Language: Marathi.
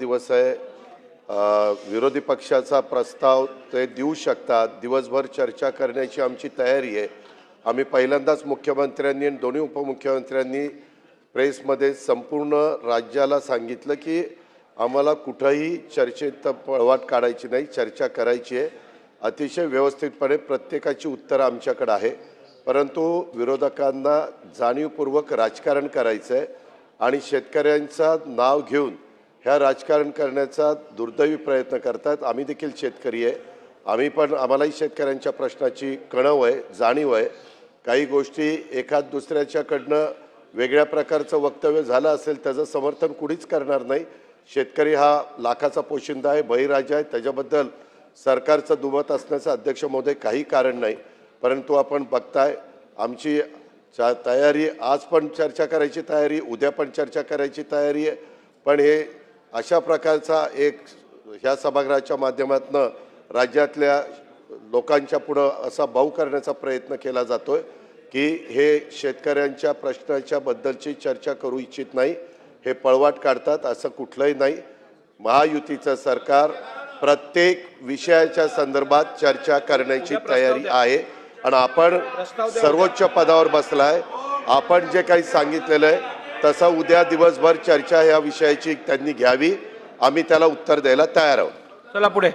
दिवस आहे. विरोधी पक्षाचा प्रस्ताव ते देऊ शकतात. दिवसभर चर्चा करण्याची आमची तयारी आहे. आम्ही पहिल्यांदाच मुख्यमंत्र्यांनी आणि दोन्ही उपमुख्यमंत्र्यांनी प्रेसमध्ये संपूर्ण राज्याला सांगितलं की आम्हाला कुठंही चर्चेत पळवाट काढायची नाही चर्चा करायची आहे. अतिशय व्यवस्थितपणे प्रत्येकाची उत्तरं आमच्याकडे आहे. परंतु विरोधकांना जाणीवपूर्वक राजकारण करायचं आहे आणि शेतकऱ्यांचा नाव घेऊन ह्या राजकारण करण्याचा दुर्दैवी प्रयत्न करतात. आम्ही देखील शेतकरी आहे. आम्ही पण आम्हालाही शेतकऱ्यांच्या प्रश्नाची कणव आहे जाणीव आहे. काही गोष्टी एखाद दुसऱ्याच्याकडनं वेगळ्या प्रकारचं वक्तव्य झालं असेल त्याचं समर्थन कुणीच करणार नाही. शेतकरी हा लाखाचा पोशिंदा आहे बळीराजा आहे. त्याच्याबद्दल सरकारचं दुमत असण्याचं अध्यक्ष महोदय काही कारण नाही. परंतु आपण बघताय आमची चा तयारी आज पण चर्चा करायची तयारी उद्या पण चर्चा करायची तयारी आहे. पण हे अशा प्रकारचा एक ह्या सभागृहाच्या माध्यमातून राज्यातल्या लोकांच्या पुढं असा भाऊ करण्याचा प्रयत्न केला जातोय की हे शेतकऱ्यांच्या प्रश्नाच्या बद्दलची चर्चा करू इच्छित नाही हे पळवाट काढतात असं कुठलंही नाही. महायुतीचं सरकार प्रत्येक विषयाच्या संदर्भात चर्चा करण्याची तयारी आहे आणि आपण सर्वोच्च पदावर बसलाय. आपण जे काही सांगितलेलं आहे तसा उद्या दिवसभर चर्चा या विषयाची त्यांनी घ्यावी. आम्ही त्याला उत्तर द्यायला तयार आहोत. चला पुढे.